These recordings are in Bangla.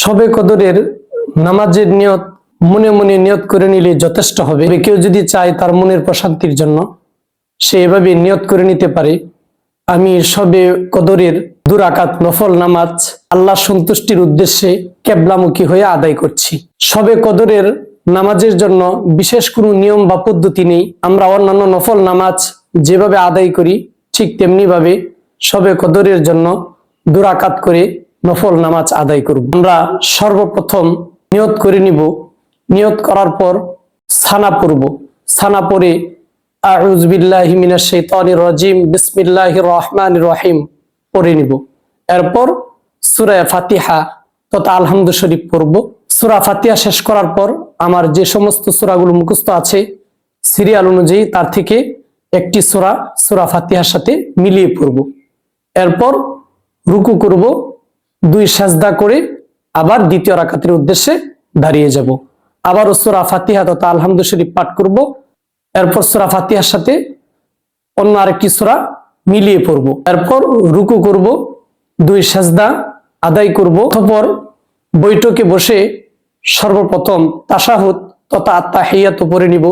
সবে কদরের নামাজের নিয়ত মনে মনে নিয়ত করে নিলে যথেষ্ট হবে। কেউ যদি চায় তার মনের প্রশান্তির জন্য, সে এভাবে নিয়ত করে নিতে পারে। আমি সবে কদরের দুরাকাত নফল নামাজ আল্লাহ সন্তুষ্টির উদ্দেশ্যে কেবলামুখী হয়ে আদায় করছি। সবে কদরের নামাজের জন্য বিশেষ কোনো নিয়ম বা পদ্ধতি নেই। আমরা অন্যান্য নফল নামাজ যেভাবে আদায় করি, ঠিক তেমনিভাবে সবে কদরের জন্য দুরাকাত করে নফল নামাজ আদায় করব। আমরা সর্বপ্রথম নিয়ত করে নিব। নিয়ত করার পর সানা পড়ব। সানা পরে পড়ে নিব। এরপর ফাতিহা, তথা ফাতিহা শেষ করার পর আমার যে সমস্ত সূরাগুলো মুখস্থ আছে, সিরিয়াল অনুযায়ী তার থেকে একটি সূরা সূরা ফাতিহার সাথে মিলিয়ে পড়ব। এরপর রুকু করব। দুই সাজদা করে আবার দ্বিতীয় রাকাতের উদ্দেশ্যে দাঁড়িয়ে যাব। আবার সুরা ফাতিহা তথা আলহামদু শরীফ পাঠ করব। এরপর সুরা ফাতিহার সাথে অন্য আর আরেকটি সুরা মিলিয়ে পড়ব। এরপর রুকু করব, দুই সাজদা আদায় করব, অতঃপর বৈঠকে বসে সর্বপ্রথম তাসাহুদ তথা আত্মা হেয়াত পরে নিব।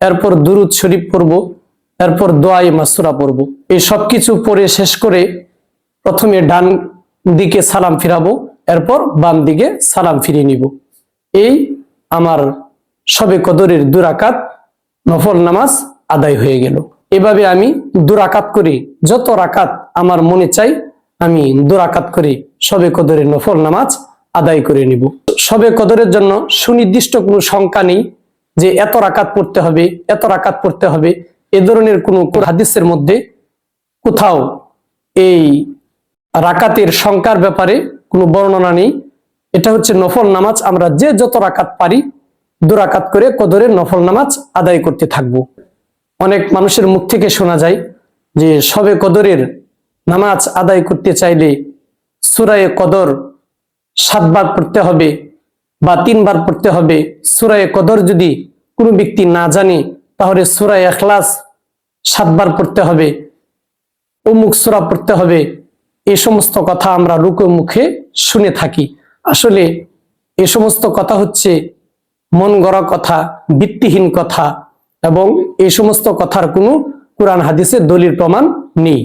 এরপর দুরুদ শরীফ পড়ব, এরপর দোয়াই মাসুরা পড়ব। এই সব কিছু পড়ে শেষ করে প্রথমে ডান দিকে সালাম ফিরাবো, এরপর বাম দিকে সালাম ফিরিয়ে নিব। এই আমার সবে কদরের দুরাকাত নফল নামাজ আদায় হয়ে গেল। এভাবে আমি দুরাকাত করে, যত রাকাত আমার মনে চাই, আমি দুরাকাত করে সবে কদরের নফল নামাজ আদায় করে নিব। সবে কদরের জন্য সুনির্দিষ্ট কোনো সংখ্যা নেই যে এত রাকাত পড়তে হবে, এত রাকাত পড়তে হবে। এ ধরনের কোনো হাদিসের মধ্যে কোথাও এই রাকাতের সংখ্যার ব্যাপারে কোনো বর্ণনা নেই। এটা হচ্ছে নফল নামাজ। আমরা যে যত রাকাত পারি, দু রাকাত করে কদরের নফল নামাজ আদায় করতে থাকব। অনেক মানুষের মুখ থেকে শোনা যায় যে সবে কদরের নামাজ আদায় করতে চাইলে সুরায়ে কদর সাতবার পড়তে হবে বা তিনবার পড়তে হবে। সুরায়ে কদর যদি কোনো ব্যক্তি না জানে, তাহলে সুরায় এখলাস সাতবার পড়তে হবে। অমুক সুরা পড়তে হবে। এই সমস্ত কথা আমরা লোকের মুখে শুনে থাকি। আসলে এ সমস্ত কথা হচ্ছে মন গড়া কথা, ভিত্তিহীন কথা এবং এই সমস্ত কথার কোনো কোরআন হাদিসে দলিল প্রমাণ নেই।